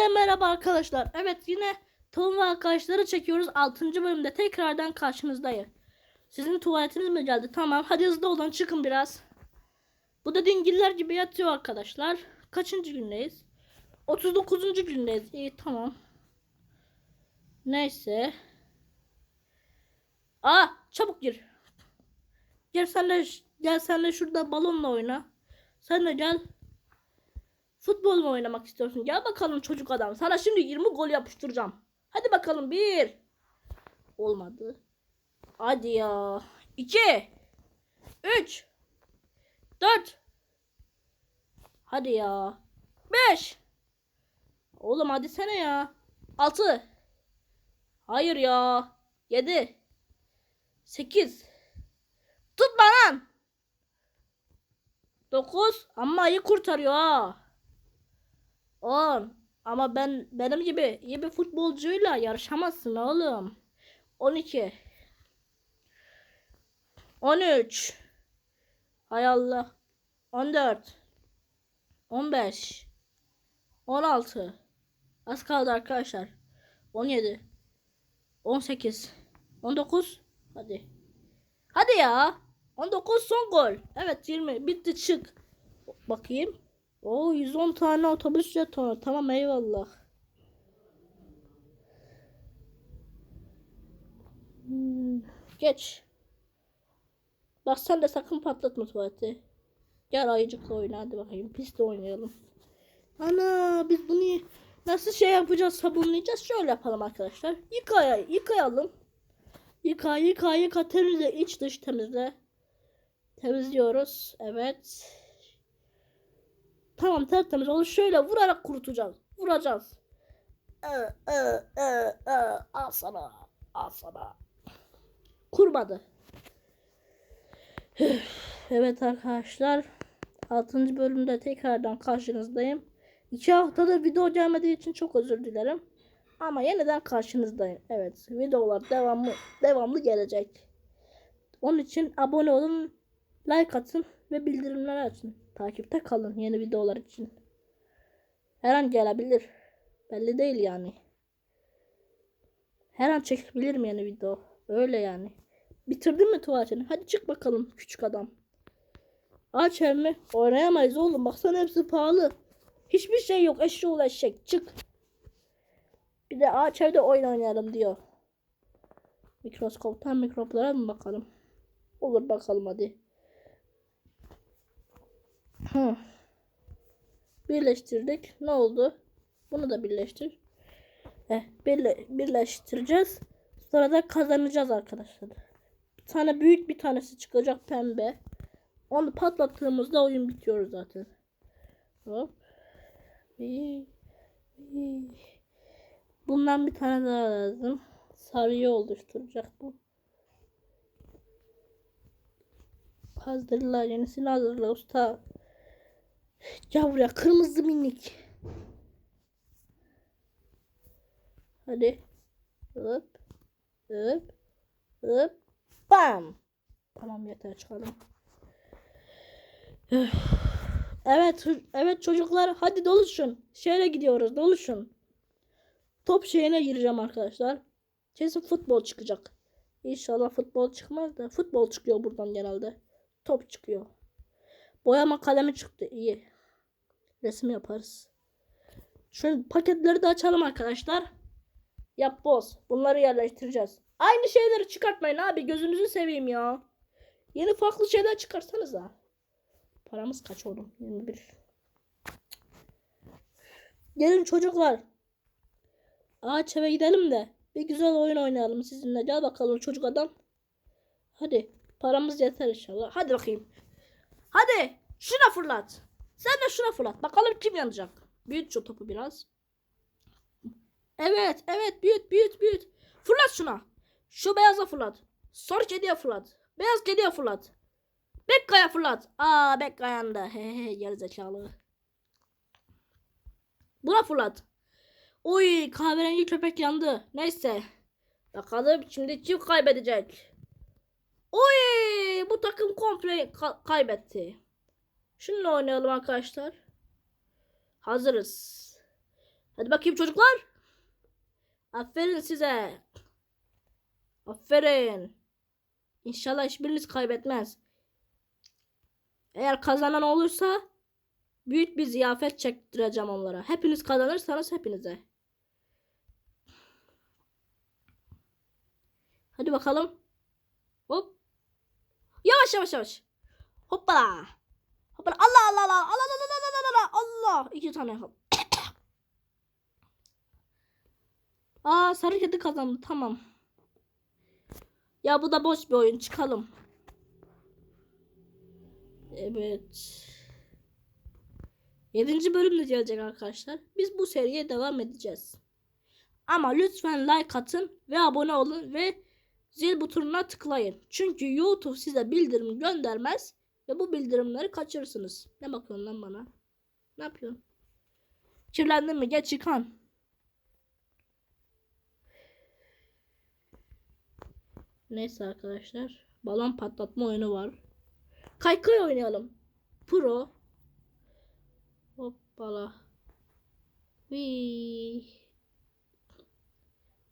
Hepinize merhaba arkadaşlar. Evet yine Tom ve arkadaşları çekiyoruz. 6. bölümde tekrardan karşınızdayım. Sizin tuvaletiniz mi geldi? Tamam hadi hızlı olun çıkın biraz. Bu da dingiller gibi yatıyor arkadaşlar. Kaçıncı gündeyiz? 39. gündeyiz. İyi tamam. Neyse. Aa çabuk gir. Gel sen de, gel sen de şurada balonla oyna. Sen de gel. Futbol mu oynamak istiyorsun? Gel bakalım çocuk adam. Sana şimdi 20 gol yapıştıracağım. Hadi bakalım bir. Olmadı. Hadi ya. 2 3 4 Hadi ya. 5 Oğlum hadi sene ya. 6 Hayır ya. 7 8 Tutma lan. 9 ama iyi kurtarıyor ha. 10 ama ben benim gibi iyi bir futbolcuyla yarışamazsın oğlum. 12 13 Hay Allah. 14 15 16 Az kaldı arkadaşlar. 17 18 19 Hadi. Hadi ya. 19 son gol. Evet 20 bitti çık. Bakayım Oo 110 tane otobüs jetonu. Tamam eyvallah. Hmm, geç. Bak sen de sakın patlatma tuvaleti. Gel ayıcıkla oyna hadi bakayım. Pistte oynayalım. Ana biz bunu nasıl şey yapacağız sabunlayacağız? Şöyle yapalım arkadaşlar. Yıkaya, yıkayalım. Yıka yıka yıka temizle iç dış temizle. Temizliyoruz. Evet. Tamam tertemiz onu şöyle vurarak kurutacağız. Vuracağız. Ee, e, e, e, al sana. Al sana. Kurmadı. evet arkadaşlar. 6. bölümde tekrardan karşınızdayım. 2 haftadır video gelmediği için çok özür dilerim. Ama yeniden karşınızdayım. Evet videolar devamlı devamlı gelecek. Onun için abone olun, like atın ve bildirimleri açın. Takipte kalın yeni videolar için. Her an gelebilir. Belli değil yani. Her an çekebilirim yeni video. Öyle yani. Bitirdin mi tuvaletini? Hadi çık bakalım küçük adam. Aç elmi. Oynayamayız oğlum. Baksana hepsi pahalı. Hiçbir şey yok. Eşeğoğlu eşek. Çık. Bir de ağaç evde oyun oynayalım diyor. Mikroskoptan mikroplara mı bakalım? Olur bakalım hadi. Hı. Birleştirdik. Ne oldu? Bunu da birleştir. Eh, birle birleştireceğiz. Sonra da kazanacağız arkadaşlar. Bir tane büyük bir tanesi çıkacak pembe. Onu patlattığımızda oyun bitiyor zaten. Hop. Bundan bir tane daha lazım. Sarıyı oluşturacak bu. Hazırla yenisini hazırla usta. Gel buraya kırmızı minik. Hadi. Hop. Hop. Hop. Bam. Tamam yeter çıkalım. Evet, evet çocuklar hadi doluşun. Şehre gidiyoruz doluşun. Top şeyine gireceğim arkadaşlar. Kesin futbol çıkacak. İnşallah futbol çıkmaz da futbol çıkıyor buradan genelde. Top çıkıyor. Boyama kalemi çıktı. iyi. Resim yaparız. Şu paketleri de açalım arkadaşlar. Yap boz. Bunları yerleştireceğiz. Aynı şeyleri çıkartmayın abi. Gözünüzü seveyim ya. Yeni farklı şeyler çıkarsanız ha. Paramız kaç oğlum? 21. Gelin çocuklar. Ağaç eve gidelim de bir güzel oyun oynayalım sizinle. Gel bakalım çocuk adam. Hadi. Paramız yeter inşallah. Hadi bakayım. Hadi. Şuna fırlat. Sen de şuna fırlat. Bakalım kim yanacak. Büyüt şu topu biraz. Evet. Evet. Büyüt. Büyüt. Büyüt. Fırlat şuna. Şu beyaza fırlat. Sarı kediye fırlat. Beyaz kediye fırlat. Bekka'ya fırlat. Aa Bekka yandı. He he gerizekalı. Buna fırlat. Oy kahverengi köpek yandı. Neyse. Bakalım şimdi kim kaybedecek. Oy bu takım komple ka- kaybetti. Şununla oynayalım arkadaşlar. Hazırız. Hadi bakayım çocuklar. Aferin size. Aferin. İnşallah hiçbiriniz kaybetmez. Eğer kazanan olursa büyük bir ziyafet çektireceğim onlara. Hepiniz kazanırsanız hepinize. Hadi bakalım. Hop. Yavaş yavaş yavaş. Hoppala. Hoppala. Allah Allah Allah. Allah Allah Allah Allah Allah. Allah. İki tane hop. Aa sarı kedi kazandı. Tamam. Ya bu da boş bir oyun. Çıkalım. Evet. Yedinci bölüm de gelecek arkadaşlar. Biz bu seriye devam edeceğiz. Ama lütfen like atın ve abone olun ve zil butonuna tıklayın. Çünkü YouTube size bildirim göndermez ve bu bildirimleri kaçırırsınız. Ne bakıyorsun lan bana? Ne yapıyorsun? Kirlendin mi? Geç yıkan. Neyse arkadaşlar. Balon patlatma oyunu var. Kaykay oynayalım. Pro. Hoppala. Vii.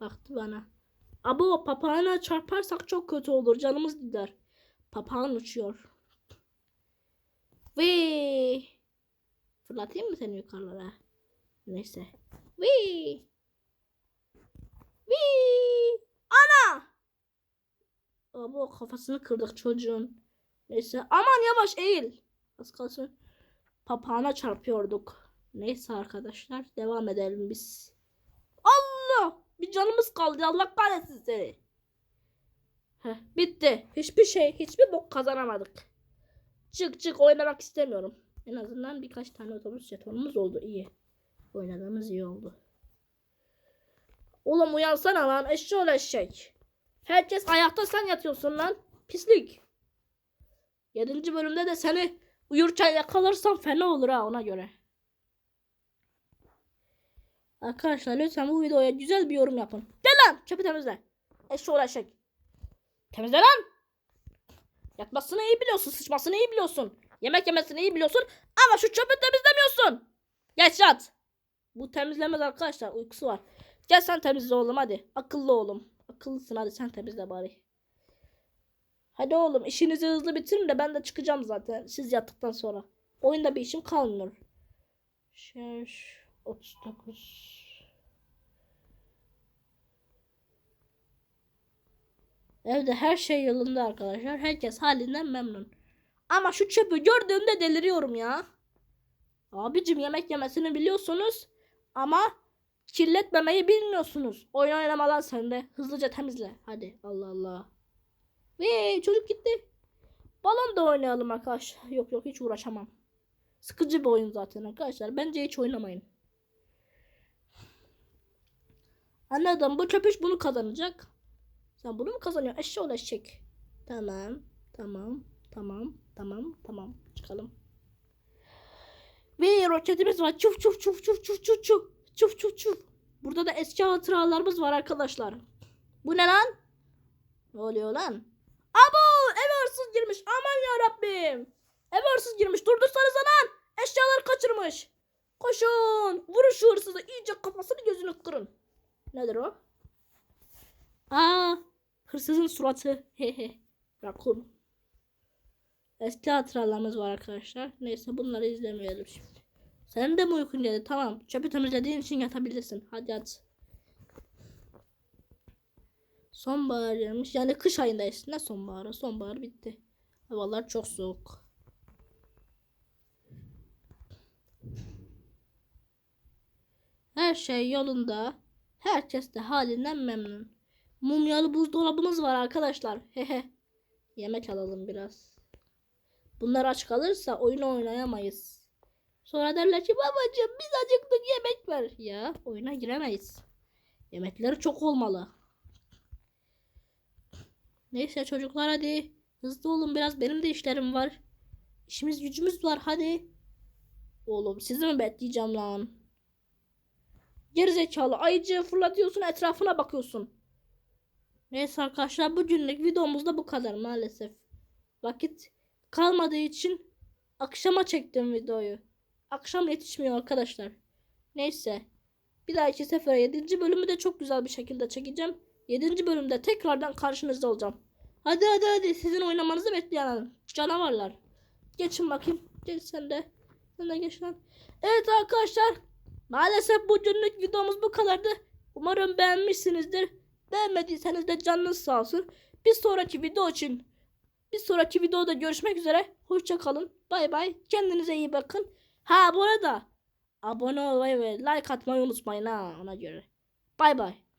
Baktı bana. Abo papağana çarparsak çok kötü olur. Canımız gider. Papağan uçuyor. Vii. Fırlatayım mı seni yukarılara? Neyse. Vii. Vii. Ana. Abo kafasını kırdık çocuğun. Neyse aman yavaş eğil. Az kalsın papağana çarpıyorduk. Neyse arkadaşlar devam edelim biz. Allah! Bir canımız kaldı Allah kahretsin seni. Heh, bitti. Hiçbir şey, hiçbir bok kazanamadık. Çık çık oynamak istemiyorum. En azından birkaç tane otobüs jetonumuz oldu iyi. Oynadığımız iyi oldu. Oğlum uyansana lan eşşoğlu eşek. Herkes ayakta sen yatıyorsun lan. Pislik. Yedinci bölümde de seni uyurken yakalarsam fena olur ha ona göre. Arkadaşlar lütfen bu videoya güzel bir yorum yapın. Gel lan çöpü temizle. Eşşoğlu eşek. Temizle lan. Yatmasını iyi biliyorsun. Sıçmasını iyi biliyorsun. Yemek yemesini iyi biliyorsun. Ama şu çöpü temizlemiyorsun. Geç yat. Bu temizlemez arkadaşlar. Uykusu var. Gel sen temizle oğlum hadi. Akıllı oğlum. Akıllısın hadi sen temizle bari. Hadi oğlum işinizi hızlı bitirin de ben de çıkacağım zaten. Siz yattıktan sonra. Oyunda bir işim kalmıyor. Şeş 39 Evde her şey yolunda arkadaşlar. Herkes halinden memnun. Ama şu çöpü gördüğümde deliriyorum ya. Abicim yemek yemesini biliyorsunuz ama kirletmemeyi bilmiyorsunuz. Oyun oynamalar sende. Hızlıca temizle. Hadi Allah Allah. Ve çocuk gitti. Balon da oynayalım arkadaşlar. Yok yok hiç uğraşamam. Sıkıcı bir oyun zaten arkadaşlar. Bence hiç oynamayın. Anladım. Bu köpüş bunu kazanacak. Sen bunu mu kazanıyorsun? Eşşoğlu eşek. Tamam. Tamam. Tamam. Tamam. Tamam. Çıkalım. Ve roketimiz var. Çuf çuf çuf çuf çuf çuf çuf. Çuf çuf çuf. Burada da eski hatıralarımız var arkadaşlar. Bu ne lan? Ne oluyor lan? Abo eve hırsız girmiş. Aman ya Rabbim. Eve hırsız girmiş. Durdursanız lan. Eşyaları kaçırmış. Koşun. Vurun şu hırsızı. iyice kafasını gözünü kırın. Nedir o? Aa, hırsızın suratı. Hehe. Rakun. Eski hatıralarımız var arkadaşlar. Neyse bunları izlemeyelim şimdi. Senin de mi uykun geldi? Tamam. Çöpü temizlediğin için yatabilirsin. Hadi yat. Sonbahar gelmiş. Yani kış ayındayız. Ne sonbaharı? Sonbahar bitti. Havalar çok soğuk. Her şey yolunda. Herkes de halinden memnun. Mumyalı buzdolabımız var arkadaşlar. Hehe. Yemek alalım biraz. Bunlar aç kalırsa oyunu oynayamayız. Sonra derler ki babacığım biz acıktık yemek ver. Ya oyuna giremeyiz. Yemekleri çok olmalı. Neyse çocuklar hadi. Hızlı olun biraz benim de işlerim var. İşimiz gücümüz var hadi. Oğlum sizi mi bekleyeceğim lan? Gerizekalı ayıcı fırlatıyorsun etrafına bakıyorsun. Neyse arkadaşlar bugünlük videomuz da bu kadar maalesef. Vakit kalmadığı için akşama çektim videoyu. Akşam yetişmiyor arkadaşlar. Neyse. Bir dahaki sefere 7. bölümü de çok güzel bir şekilde çekeceğim. 7. bölümde tekrardan karşınızda olacağım. Hadi hadi hadi sizin oynamanızı bekleyen canavarlar. Geçin bakayım. Geç sen de. Sen de geç lan. Evet arkadaşlar. Maalesef bugünlük videomuz bu kadardı. Umarım beğenmişsinizdir. Beğenmediyseniz de canınız sağ olsun. Bir sonraki video için bir sonraki videoda görüşmek üzere. Hoşça kalın. Bay bay. Kendinize iyi bakın. Ha bu arada abone olmayı ve like atmayı unutmayın ha ona göre. Bay bay.